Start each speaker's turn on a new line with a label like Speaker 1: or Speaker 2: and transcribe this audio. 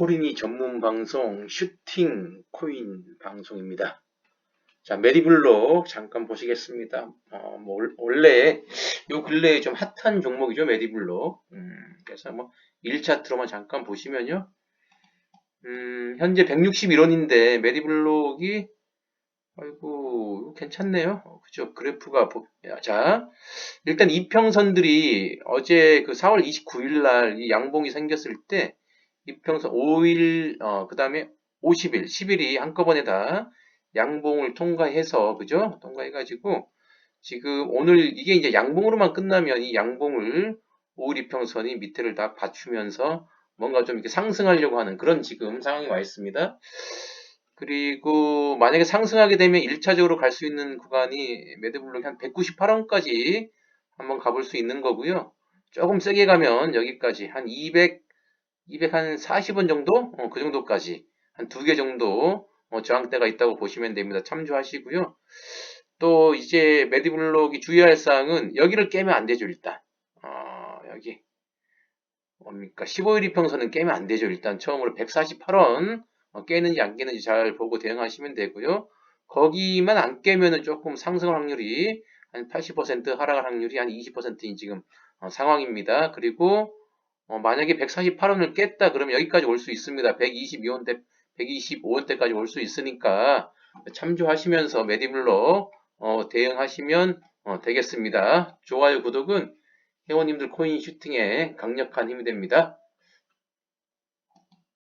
Speaker 1: 코린이 전문 방송 슈팅 코인 방송입니다. 자, 메디블록 잠깐 보시겠습니다. 어, 뭐 올- 원래 요 근래에 좀 핫한 종목이죠, 메디블록. 음, 그래서 뭐 1차트로만 잠깐 보시면요. 음, 현재 161원인데 메디블록이 아이고 괜찮네요. 어, 그죠? 그래프가 보- 자 일단 이평선들이 어제 그 4월 29일 날이 양봉이 생겼을 때 이평선 5일 어 그 다음에 50일, 10일이 한꺼번에 다 양봉을 통과해서 그죠? 통과해가지고 지금 오늘 이게 이제 양봉으로만 끝나면 이 양봉을 5일 이평선이 밑에를 다 받치면서 뭔가 좀 이렇게 상승하려고 하는 그런 지금 상황이 와 있습니다. 그리고 만약에 상승하게 되면 1차적으로 갈 수 있는 구간이 매드블록이 한 198원까지 한번 가볼 수 있는 거고요. 조금 세게 가면 여기까지 한 200, 240원 정도? 어, 그 정도까지 한 두 개 정도 어, 저항대가 있다고 보시면 됩니다. 참조하시고요. 또 이제 매드블록이 주의할 사항은 여기를 깨면 안 되죠, 일단. 어, 여기. 뭡니까? 15일 이평선은 깨면 안 되죠. 일단 처음으로 148원 어, 깨는지 안 깨는지 잘 보고 대응하시면 되고요. 거기만 안 깨면은 조금 상승 확률이 한 80% 하락할 확률이 한 20%인 지금 어, 상황입니다. 그리고 어, 만약에 148원을 깼다 그러면 여기까지 올 수 있습니다. 122원대, 125원대까지 올 수 있으니까 참조하시면서 메디블로 어, 대응하시면 어, 되겠습니다. 좋아요, 구독은 회원님들 코인 슈팅에 강력한 힘이 됩니다.